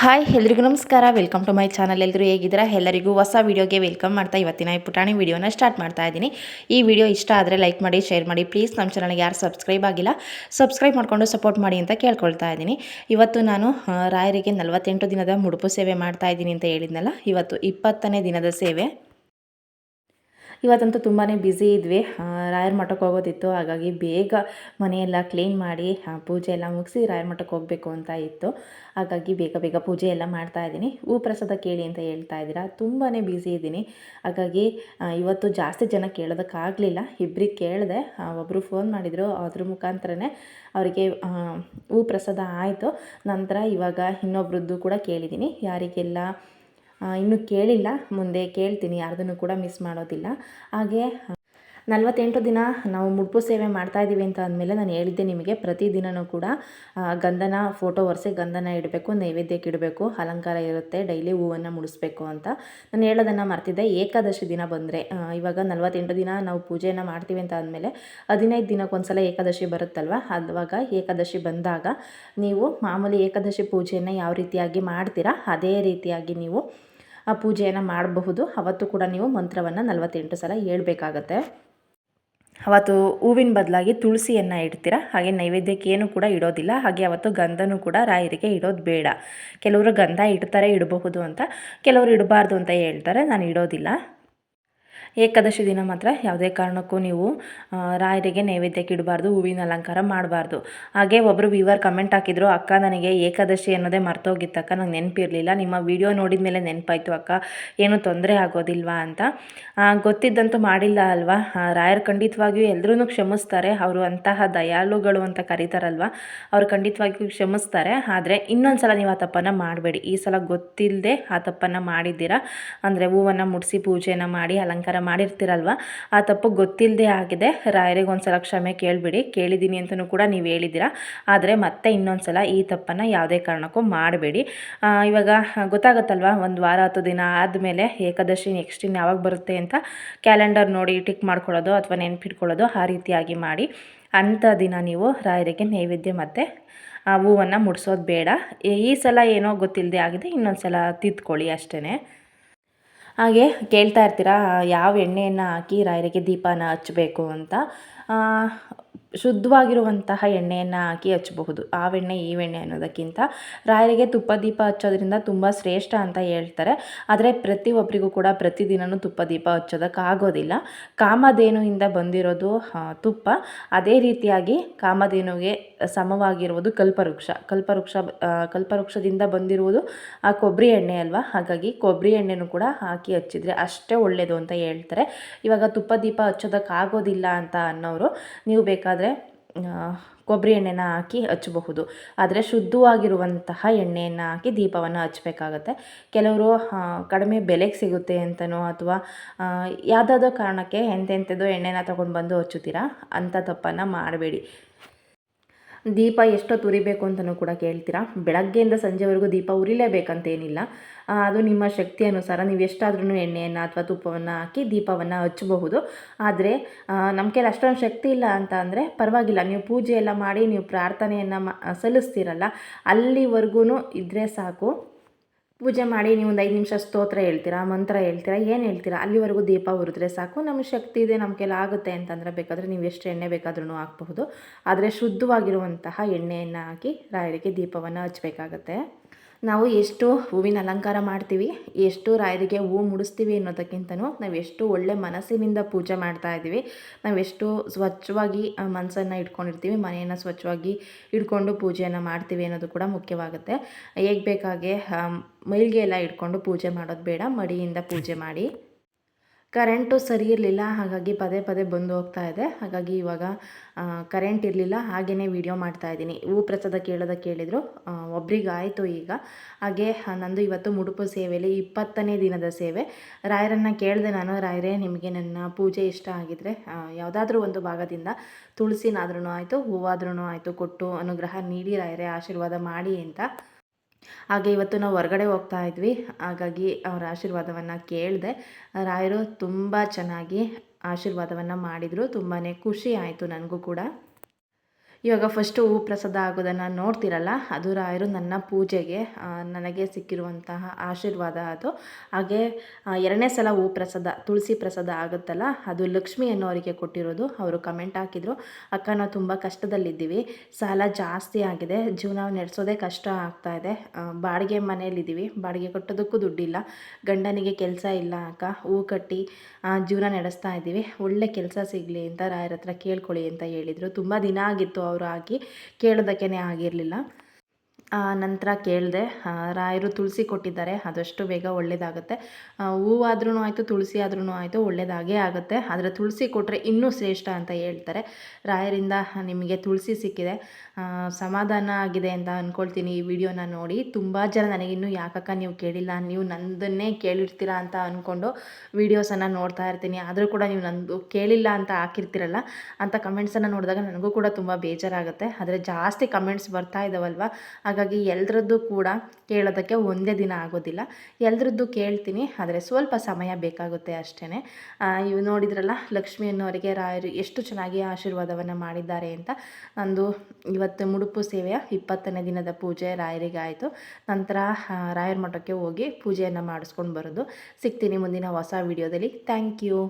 Hi, ಎಲ್ರಿಗೂ ನಮಸ್ಕಾರ. Welcome to my channel ಎಲ್ಲರೂ ಹೇಗಿದ್ದೀರಾ? ಎಲ್ಲರಿಗೂ ಹೊಸ ವೀಡಿಯೋಗೆ ವೆಲ್ಕಮ್ ಮಾಡ್ತಾ ಇವತ್ತಿನ ಈ ಪುಟಾಣಿ ವೀಡಿಯೋನ ಸ್ಟಾರ್ಟ್ ಮಾಡ್ತಾ ಇದ್ದೀನಿ. ಈ ವಿಡಿಯೋ ಇಷ್ಟ ಆದರೆ ಲೈಕ್ ಮಾಡಿ ಶೇರ್ ಮಾಡಿ. ಪ್ಲೀಸ್ ನಮ್ಮ ಚಾನಲ್ಗೆ ಯಾರು ಸಬ್ಸ್ಕ್ರೈಬ್ ಆಗಿಲ್ಲ ಸಬ್ಸ್ಕ್ರೈಬ್ ಮಾಡಿಕೊಂಡು ಸಪೋರ್ಟ್ ಮಾಡಿ ಅಂತ ಕೇಳ್ಕೊಳ್ತಾ ಇದ್ದೀನಿ. ಇವತ್ತು ನಾನು ರಾಯರಿಗೆ ನಲವತ್ತೆಂಟು ದಿನದ ಮುಡುಪು ಸೇವೆ ಮಾಡ್ತಾ ಇದ್ದೀನಿ ಅಂತ ಹೇಳಿದ್ನಲ್ಲ, ಇವತ್ತು ಇಪ್ಪತ್ತನೇ ದಿನದ ಸೇವೆ. ಇವತ್ತಂತೂ ತುಂಬಾ ಬ್ಯುಸಿ ಇದ್ವಿ. ರಾಯರ ಮಠಕ್ಕೆ ಹೋಗೋದಿತ್ತು, ಹಾಗಾಗಿ ಬೇಗ ಮನೆಯೆಲ್ಲ ಕ್ಲೀನ್ ಮಾಡಿ ಪೂಜೆ ಎಲ್ಲ ಮುಗಿಸಿ ರಾಯರ ಮಠಕ್ಕೆ ಹೋಗಬೇಕು ಅಂತ ಇತ್ತು. ಹಾಗಾಗಿ ಬೇಗ ಬೇಗ ಪೂಜೆ ಎಲ್ಲ ಮಾಡ್ತಾ ಇದ್ದೀನಿ. ಹೂ ಪ್ರಸಾದ ಕೇಳಿ ಅಂತ ಹೇಳ್ತಾ ಇದ್ದೀರಾ? ತುಂಬಾ ಬ್ಯುಸಿ ಇದ್ದೀನಿ. ಹಾಗಾಗಿ ಇವತ್ತು ಜಾಸ್ತಿ ಜನ ಕೇಳೋದಕ್ಕಾಗಲಿಲ್ಲ. ಇಬ್ಬರಿಗೆ ಕೇಳಿದೆ ಒಬ್ಬರು ಫೋನ್ ಮಾಡಿದರು, ಅದ್ರ ಮುಖಾಂತರನೇ ಅವರಿಗೆ ಹೂ ಪ್ರಸಾದ ಆಯಿತು. ನಂತರ ಇವಾಗ ಇನ್ನೊಬ್ರದ್ದು ಕೂಡ ಕೇಳಿದ್ದೀನಿ. ಯಾರಿಗೆಲ್ಲ ಇನ್ನೂ ಕೇಳಿಲ್ಲ ಮುಂದೆ ಕೇಳ್ತೀನಿ ಯಾರ್ದನ್ನು ಕೂಡ ಮಿಸ್ ಮಾಡೋದಿಲ್ಲ. ಹಾಗೆ ನಲವತ್ತೆಂಟು ದಿನ ನಾವು ಮುಡುಪು ಸೇವೆ ಮಾಡ್ತಾ ಇದ್ದೀವಿ ಅಂತ ಅಂದಮೇಲೆ ನಾನು ಹೇಳಿದ್ದೆ ನಿಮಗೆ. ಪ್ರತಿದಿನವೂ ಕೂಡ ಗಂಧನ ಫೋಟೋ ಒರೆಸಿ ಗಂಧನ ಇಡಬೇಕು, ನೈವೇದ್ಯಕ್ಕೆ ಇಡಬೇಕು, ಅಲಂಕಾರ ಇರುತ್ತೆ, ಡೈಲಿ ಹೂವನ್ನು ಮುಡಿಸ್ಬೇಕು ಅಂತ. ನಾನು ಹೇಳೋದನ್ನು ಮರ್ತಿದ್ದೆ. ಏಕಾದಶಿ ದಿನ ಬಂದರೆ ಇವಾಗ ನಲವತ್ತೆಂಟು ದಿನ ನಾವು ಪೂಜೆಯನ್ನು ಮಾಡ್ತೀವಿ ಅಂತ ಅಂದಮೇಲೆ ಹದಿನೈದು ದಿನಕ್ಕೊಂದ್ಸಲ ಏಕಾದಶಿ ಬರುತ್ತಲ್ವ? ಅವಾಗ ಏಕಾದಶಿ ಬಂದಾಗ ನೀವು ಮಾಮೂಲಿ ಏಕಾದಶಿ ಪೂಜೆಯನ್ನು ಯಾವ ರೀತಿಯಾಗಿ ಮಾಡ್ತೀರಾ? ಅದೇ ರೀತಿಯಾಗಿ ನೀವು, ಆ, ಪೂಜೆಯನ್ನು ಮಾಡಬಹುದು. ಅವತ್ತು ಕೂಡ ನೀವು ಮಂತ್ರವನ್ನು ನಲವತ್ತೆಂಟು ಸಲ ಹೇಳ್ಬೇಕಾಗತ್ತೆ. ಅವತ್ತು ಹೂವಿನ ಬದಲಾಗಿ ತುಳಸಿಯನ್ನು ಇಡ್ತೀರಾ? ಹಾಗೆ ನೈವೇದ್ಯಕ್ಕೆ ಏನು ಕೂಡ ಇಡೋದಿಲ್ಲ. ಹಾಗೆ ಅವತ್ತು ಗಂಧನೂ ಕೂಡ ರಾಯರಿಗೆ ಇಡೋದು ಬೇಡ. ಕೆಲವರು ಗಂಧ ಇಡ್ತಾರೆ, ಇಡಬಹುದು ಅಂತ. ಕೆಲವರು ಇಡಬಾರ್ದು ಅಂತ ಹೇಳ್ತಾರೆ. ನಾನು ಇಡೋದಿಲ್ಲ. ಏಕಾದಶಿ ದಿನ ಮಾತ್ರ ಯಾವುದೇ ಕಾರಣಕ್ಕೂ ನೀವು ರಾಯರಿಗೆ ನೈವೇದ್ಯಕ್ಕೆ ಇಡಬಾರ್ದು, ಹೂವಿನ ಅಲಂಕಾರ ಮಾಡಬಾರ್ದು. ಹಾಗೆ ಒಬ್ಬರು ವಿವರ್ ಕಮೆಂಟ್ ಹಾಕಿದ್ರು, ಅಕ್ಕ, ನನಗೆ ಏಕಾದಶಿ ಅನ್ನೋದೇ ಮರ್ತೋಗಿತ್ತಕ್ಕ ನಂಗೆ ನೆನಪಿರಲಿಲ್ಲ, ನಿಮ್ಮ ವಿಡಿಯೋ ನೋಡಿದ ಮೇಲೆ ನೆನಪಾಯಿತು, ಅಕ್ಕ, ಏನು ತೊಂದರೆ ಆಗೋದಿಲ್ವಾ? ಅಂತ. ಗೊತ್ತಿದ್ದಂತೂ ಮಾಡಿಲ್ಲ ಅಲ್ವಾ? ರಾಯರ್ ರಾಯರು ಖಂಡಿತವಾಗಿಯೂ ಎಲ್ಲರೂ ಕ್ಷಮಿಸ್ತಾರೆ, ಅವರು ಅಂತಹ ದಯಾಳುಗಳು ಅಂತ ಕರೀತಾರಲ್ವ? ಅವ್ರು ಖಂಡಿತವಾಗಿಯೂ ಕ್ಷಮಿಸ್ತಾರೆ, ಆದರೆ ಇನ್ನೊಂದು ಸಲ ನೀವು ಆ ತಪ್ಪನ್ನು ಮಾಡಬೇಡಿ. ಈ ಸಲ ಗೊತ್ತಿಲ್ಲದೆ ಆ ತಪ್ಪನ್ನು ಮಾಡಿದ್ದೀರಾ? ಅಂದರೆ ಹೂವನ್ನು ಮುಡಿಸಿ ಪೂಜೆನ ಮಾಡಿ, ಅಲಂಕಾರ ಮಾಡಿರ್ತೀರಲ್ವ? ಆ ತಪ್ಪು ಗೊತ್ತಿಲ್ಲದೆ ಆಗಿದೆ. ರಾಯರಿಗೆ ಒಂದು ಸಲ ಕ್ಷಮೆ ಕೇಳಿಬಿಡಿ. ಕೇಳಿದ್ದೀನಿ ಅಂತಲೂ ಕೂಡ ನೀವು ಹೇಳಿದ್ದೀರಾ? ಆದರೆ ಮತ್ತೆ ಇನ್ನೊಂದು ಸಲ ಈ ತಪ್ಪನ್ನು ಯಾವುದೇ ಕಾರಣಕ್ಕೂ ಮಾಡಬೇಡಿ. ಇವಾಗ ಗೊತ್ತಾಗುತ್ತಲ್ವ? ಒಂದು ವಾರ ಹತ್ತು ದಿನ ಆದಮೇಲೆ ಏಕಾದಶಿ ನೆಕ್ಸ್ಟ್ ಇನ್ನು ಯಾವಾಗ ಬರುತ್ತೆ ಅಂತ ಕ್ಯಾಲೆಂಡರ್ ನೋಡಿ ಟಿಕ್ ಮಾಡ್ಕೊಳ್ಳೋದು ಅಥವಾ ನೆನ್ಪಿಟ್ಕೊಳ್ಳೋದು ಆ ರೀತಿಯಾಗಿ ಮಾಡಿ. ಅಂಥ ದಿನ ನೀವು ರಾಯರಿಗೆ ನೈವೇದ್ಯ ಮತ್ತು ಹೂವನ್ನು ಮುಡಿಸೋದು ಬೇಡ. ಈ- ಈ ಸಲ ಏನೋ ಗೊತ್ತಿಲ್ಲದೆ ಆಗಿದೆ. ಇನ್ನೊಂದು ಸಲ ತಿದ್ಕೊಳ್ಳಿ ಅಷ್ಟೇ ಹಾಗೆ ಕೇಳ್ತಾ ಇರ್ತೀರಾ ಯಾವ ಎಣ್ಣೆಯನ್ನು ಹಾಕಿ ರಾಯರಿಗೆ ದೀಪನ ಹಚ್ಚಬೇಕು ಅಂತ. ಶುದ್ಧವಾಗಿರುವಂತಹ ಎಣ್ಣೆಯನ್ನು ಹಾಕಿ ಹಚ್ಚಬಹುದು. ಆ ಎಣ್ಣೆ, ಈ ಎಣ್ಣೆ ಅನ್ನೋದಕ್ಕಿಂತ ರಾಯರಿಗೆ ತುಪ್ಪ ದೀಪ ಹಚ್ಚೋದ್ರಿಂದ ತುಂಬ ಶ್ರೇಷ್ಠ ಅಂತ ಹೇಳ್ತಾರೆ. ಆದರೆ ಪ್ರತಿಯೊಬ್ಬರಿಗೂ ಕೂಡ ಪ್ರತಿದಿನವೂ ತುಪ್ಪ ದೀಪ ಹಚ್ಚೋದಕ್ಕಾಗೋದಿಲ್ಲ ಕಾಮಧೇನುವಿಂದ ಬಂದಿರೋದು ತುಪ್ಪ. ಅದೇ ರೀತಿಯಾಗಿ ಕಾಮಧೇನುಗೆ ಸಮವಾಗಿರುವುದು ಕಲ್ಪವೃಕ್ಷ. ಕಲ್ಪವೃಕ್ಷ ಕಲ್ಪವೃಕ್ಷದಿಂದ ಬಂದಿರುವುದು ಆ ಕೊಬ್ಬರಿ ಎಣ್ಣೆ ಅಲ್ವಾ? ಹಾಗಾಗಿ ಕೊಬ್ಬರಿ ಎಣ್ಣೆನೂ ಕೂಡ ಹಾಕಿ ಹಚ್ಚಿದರೆ ಅಷ್ಟೇ ಒಳ್ಳೆಯದು ಅಂತ ಹೇಳ್ತಾರೆ. ಇವಾಗ ತುಪ್ಪ ದೀಪ ಹಚ್ಚೋದಕ್ಕಾಗೋದಿಲ್ಲ ಅಂತ ಅನ್ನೋರು, ನೀವು ಬೇಕಾದರೆ ಕೊಬ್ಬರಿ ಎಣ್ಣೆನ ಹಾಕಿ ಹಚ್ಚಬಹುದು. ಆದರೆ ಶುದ್ಧವಾಗಿರುವಂತಹ ಎಣ್ಣೆಯನ್ನು ಹಾಕಿ ದೀಪವನ್ನು ಹಚ್ಚಬೇಕಾಗತ್ತೆ. ಕೆಲವರು ಕಡಿಮೆ ಬೆಲೆಗೆ ಸಿಗುತ್ತೆ ಅಂತನೋ ಅಥವಾ ಯಾವುದಾದ್ರೂ ಕಾರಣಕ್ಕೆ ಎಂತೆಂಥದ್ದು ಎಣ್ಣೆನ ತೊಗೊಂಡು ಬಂದು ಹಚ್ಚುತ್ತೀರಾ? ಅಂಥ ತಪ್ಪನ್ನು ಮಾಡಬೇಡಿ. ದೀಪ ಎಷ್ಟೊತ್ತು ಉರಿಬೇಕು ಅಂತಲೂ ಕೂಡ ಕೇಳ್ತೀರಾ? ಬೆಳಗ್ಗೆಯಿಂದ ಸಂಜೆವರೆಗೂ ದೀಪ ಉರಿಲೇಬೇಕಂತೇನಿಲ್ಲ. ಅದು ನಿಮ್ಮ ಶಕ್ತಿ ಅನುಸಾರ ನೀವು ಎಷ್ಟಾದ್ರೂ ಎಣ್ಣೆಯನ್ನು ಅಥವಾ ತುಪ್ಪವನ್ನು ಹಾಕಿ ದೀಪವನ್ನು ಹಚ್ಚಬಹುದು. ಆದರೆ ನಮ್ಮ ಕೈಲಿ ಅಷ್ಟೊಂದು ಶಕ್ತಿ ಇಲ್ಲ ಅಂತ ಅಂದರೆ ಪರವಾಗಿಲ್ಲ. ನೀವು ಪೂಜೆ ಎಲ್ಲ ಮಾಡಿ ನೀವು ಪ್ರಾರ್ಥನೆಯನ್ನು ಮಾ, ಸಲ್ಲಿಸ್ತೀರಲ್ಲ ಅಲ್ಲಿವರೆಗೂ ಇದ್ದರೆ ಸಾಕು. ಪೂಜೆ ಮಾಡಿ ನೀವು ಒಂದು ಐದು ನಿಮಿಷ ಸ್ತೋತ್ರ ಹೇಳ್ತೀರಾ, ಮಂತ್ರ ಹೇಳ್ತೀರಾ, ಏನು ಹೇಳ್ತೀರಾ? ಅಲ್ಲಿವರೆಗೂ ದೀಪ ಉರಿದ್ರೆ ಸಾಕು ನಮ್ಮ ಶಕ್ತಿ ಇದೆ ನಮ್ಮ ಕೆಲ ಆಗುತ್ತೆ ಅಂತಂದರೆ ಬೇಕಾದರೆ ನೀವು ಎಷ್ಟು ಎಣ್ಣೆ ಬೇಕಾದ್ರೂ ಹಾಕ್ಬಹುದು. ಆದರೆ ಶುದ್ಧವಾಗಿರುವಂತಹ ಎಣ್ಣೆಯನ್ನು ಹಾಕಿ ರಾಯರಿಗೆ ದೀಪವನ್ನು ಹಚ್ಚಬೇಕಾಗತ್ತೆ ನಾವು ಎಷ್ಟು ಹೂವಿನ ಅಲಂಕಾರ ಮಾಡ್ತೀವಿ, ಎಷ್ಟು ರಾಯರಿಗೆ ಹೂವು ಮುಡಿಸ್ತೀವಿ ಅನ್ನೋದಕ್ಕಿಂತನೂ ನಾವು ಎಷ್ಟು ಒಳ್ಳೆ ಮನಸ್ಸಿನಿಂದ ಪೂಜೆ ಮಾಡ್ತಾ ಇದ್ದೀವಿ ನಾವು ಎಷ್ಟು ಸ್ವಚ್ಛವಾಗಿ ಮನಸ್ಸನ್ನು ಇಟ್ಕೊಂಡಿರ್ತೀವಿ, ಮನೆಯನ್ನು ಸ್ವಚ್ಛವಾಗಿ ಇಟ್ಕೊಂಡು ಪೂಜೆಯನ್ನು ಮಾಡ್ತೀವಿ ಅನ್ನೋದು ಕೂಡ ಮುಖ್ಯವಾಗುತ್ತೆ. ಹೇಗೆ ಬೇಕಾಗೆ ಮೈಲಿಗೆ ಎಲ್ಲ ಇಟ್ಕೊಂಡು ಪೂಜೆ ಮಾಡೋದು ಬೇಡ, ಮಡಿಯಿಂದ ಪೂಜೆ ಮಾಡಿ. ಕರೆಂಟು ಸರಿ ಇರಲಿಲ್ಲ, ಹಾಗಾಗಿ ಪದೇ ಪದೇ ಬಂದು ಹೋಗ್ತಾ ಇದೆ. ಹಾಗಾಗಿ ಇವಾಗ ಕರೆಂಟ್ ಇರಲಿಲ್ಲ ಹಾಗೆಯೇ ವಿಡಿಯೋ ಮಾಡ್ತಾ ಇದ್ದೀನಿ. ಹೂ ಪ್ರಸಾದ ಕೇಳೋದಕ್ಕೆ ಕೇಳಿದರು. ಒಬ್ರಿಗೆ ಆಯಿತು ಈಗ. ಹಾಗೆ ನಂದು ಇವತ್ತು ಮುಡುಪು ಸೇವೆಯಲ್ಲಿ ಇಪ್ಪತ್ತನೇ ದಿನದ ಸೇವೆ. ರಾಯರನ್ನು ಕೇಳಿದೆ ನಾನು, ರಾಯರೇ, ನಿಮಗೆ ನನ್ನ ಪೂಜೆ ಇಷ್ಟ ಆಗಿದರೆ ಯಾವುದಾದ್ರೂ ಒಂದು ಭಾಗದಿಂದ ತುಳಸಿನಾದ್ರೂ ಆಯಿತು ಹೂವಾದ್ರೂ ಆಯಿತು, ಕೊಟ್ಟು ಅನುಗ್ರಹ ನೀಡಿ, ರಾಯರೇ, ಆಶೀರ್ವಾದ ಮಾಡಿ ಅಂತ ಹಾಗೆ ಇವತ್ತು ನಾವು ಹೊರಗಡೆ ಹೋಗ್ತಾ ಇದ್ವಿ. ಹಾಗಾಗಿ ಅವರ ಆಶೀರ್ವಾದವನ್ನು ಕೇಳಿದೆ, ರಾಯರು ತುಂಬ ಚೆನ್ನಾಗಿ ಆಶೀರ್ವಾದವನ್ನು ಮಾಡಿದರು. ತುಂಬಾ ಖುಷಿ ಆಯಿತು ನನಗೂ ಕೂಡ. ಇವಾಗ ಫಸ್ಟು ಹೂ ಪ್ರಸಾದ ಆಗೋದನ್ನು ನೋಡ್ತಿರಲ್ಲ, ಅದು ರಾಯರು ನನ್ನ ಪೂಜೆಗೆ ನನಗೆ ಸಿಕ್ಕಿರುವಂತಹ ಆಶೀರ್ವಾದ ಅದು. ಹಾಗೆ ಎರಡನೇ ಸಲ ಹೂ ಪ್ರಸಾದ, ತುಳಸಿ ಪ್ರಸಾದ ಆಗುತ್ತಲ್ಲ, ಅದು ಲಕ್ಷ್ಮಿ ಅನ್ನೋರಿಗೆ ಕೊಟ್ಟಿರೋದು. ಅವರು ಕಮೆಂಟ್ ಹಾಕಿದರು, ಅಕ್ಕ, ನಾವು ತುಂಬ ಕಷ್ಟದಲ್ಲಿದ್ದೀವಿ, ಸಾಲ ಜಾಸ್ತಿ ಆಗಿದೆ, ಜೀವನ ನಡೆಸೋದೇ ಕಷ್ಟ ಆಗ್ತಾ ಇದೆ ಬಾಡಿಗೆ ಮನೆಯಲ್ಲಿದ್ದೀವಿ, ಬಾಡಿಗೆ ಕಟ್ಟೋದಕ್ಕೂ ದುಡ್ಡಿಲ್ಲ, ಗಂಡನಿಗೆ ಕೆಲಸ ಇಲ್ಲ ಅಕ್ಕ, ಹೂ ಕಟ್ಟಿ ಜೀವನ ನಡೆಸ್ತಾ ಇದ್ದೀವಿ, ಒಳ್ಳೆ ಕೆಲಸ ಸಿಗಲಿ ಅಂತ ರಾಯರ ಹತ್ರ ಕೇಳ್ಕೊಳ್ಳಿ ಅಂತ ಹೇಳಿದರು. ತುಂಬ ದಿನ ಆಗಿತ್ತು ಅವರು ಹಾಕಿ ಕೇಳೋದಕ್ಕೇ ಆಗಿರಲಿಲ್ಲ. ನಂತರ ಕೇಳಿದೆ ರಾಯರು ತುಳಸಿ ಕೊಟ್ಟಿದ್ದಾರೆ ಅದಷ್ಟು ಬೇಗ ಒಳ್ಳೆಯದಾಗುತ್ತೆ ಹೂವಾದ್ರೂ ಆಯಿತು ತುಳಸಿ ಆದ್ರೂ ಆಯಿತು ಒಳ್ಳೆಯದಾಗೇ ಆಗುತ್ತೆ. ಆದರೆ ತುಳಸಿ ಕೊಟ್ಟರೆ ಇನ್ನೂ ಶ್ರೇಷ್ಠ ಅಂತ ಹೇಳ್ತಾರೆ. ರಾಯರಿಂದ ನಿಮಗೆ ತುಳಸಿ ಸಿಕ್ಕಿದೆ. ಸಮಾಧಾನ ಆಗಿದೆ ಅಂತ ಅಂದ್ಕೊಳ್ತೀನಿ ಈ ವಿಡಿಯೋನ ನೋಡಿ. ತುಂಬ ಜನ ನನಗೆ ಇನ್ನೂ, ಯಾಕಕ್ಕ ನೀವು ಕೇಳಿಲ್ಲ, ನೀವು ನಂದನ್ನೇ ಕೇಳಿರ್ತೀರಾ ಅಂತ ಅಂದ್ಕೊಂಡು ವೀಡಿಯೋಸನ್ನು ನೋಡ್ತಾ ಇರ್ತೀನಿ. ಆದರೂ ಕೂಡ ನೀವು ನಂದು ಕೇಳಿಲ್ಲ ಅಂತ ಹಾಕಿರ್ತೀರಲ್ಲ, ಅಂತ ಕಮೆಂಟ್ಸನ್ನು ನೋಡಿದಾಗ ನನಗೂ ಕೂಡ ತುಂಬ ಬೇಜಾರಾಗುತ್ತೆ. ಆದರೆ ಜಾಸ್ತಿ ಕಮೆಂಟ್ಸ್ ಬರ್ತಾ ಇದ್ದಾವಲ್ವ ಹಾಗಾಗಿ ಎಲ್ಲರದ್ದು ಕೂಡ ಕೇಳೋದಕ್ಕೆ ಒಂದೇ ದಿನ ಆಗೋದಿಲ್ಲ. ಎಲ್ಲರದ್ದು ಕೇಳ್ತೀನಿ, ಆದರೆ ಸ್ವಲ್ಪ ಸಮಯ ಬೇಕಾಗುತ್ತೆ ಅಷ್ಟೇ ಇವು ನೋಡಿದ್ರಲ್ಲ ಲಕ್ಷ್ಮಿ ಅನ್ನೋರಿಗೆ ರಾಯರು ಎಷ್ಟು ಚೆನ್ನಾಗಿ ಆಶೀರ್ವಾದವನ್ನು ಮಾಡಿದ್ದಾರೆ ಅಂತ. ನಂದು ಇವತ್ತು ಮುಡುಪು ಸೇವೆಯ ಇಪ್ಪತ್ತನೇ ದಿನದ ಪೂಜೆ ರಾಯರಿಗೆ ಆಯಿತು ನಂತರ ರಾಯರ ಮಠಕ್ಕೆ ಹೋಗಿ ಪೂಜೆಯನ್ನು ಮಾಡಿಸ್ಕೊಂಡು ಬರೋದು. ಸಿಗ್ತೀನಿ ಮುಂದಿನ ಹೊಸ ವಿಡಿಯೋದಲ್ಲಿ. Thank you.